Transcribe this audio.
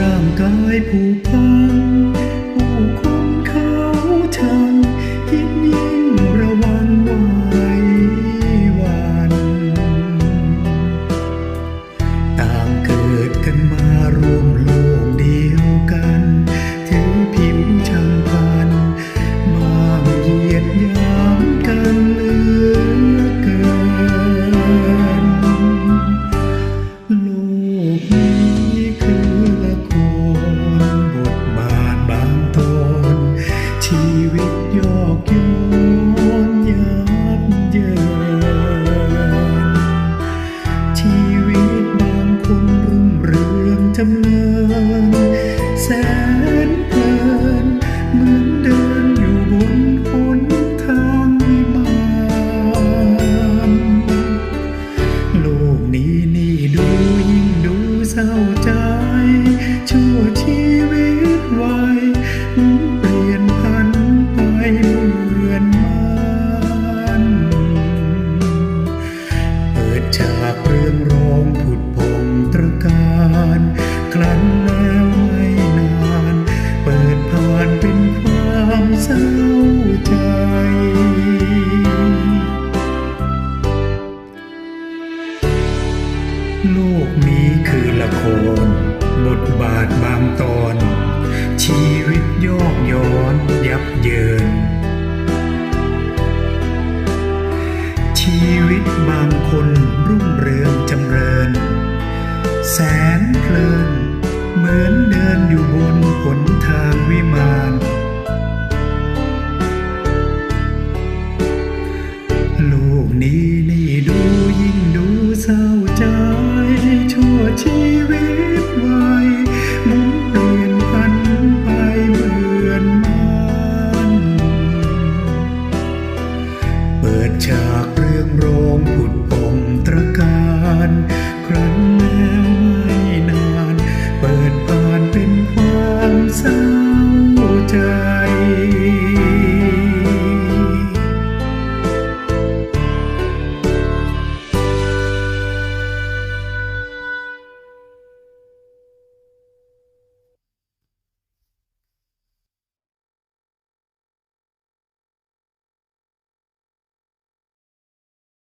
ร่างกายผูกพัน โลกนี้คือละคร บทบาทบางตอน ชีวิตย้อนยับเยิน ชีวิตบางคนรุ่ง นี้นี่ดูยิ่งดูเศร้าใจชั่วชีวิตวัยมุนเปลี่ยนพันไปเหมือนมันเปิดฉากเรื่องโรงผุดปมตระการ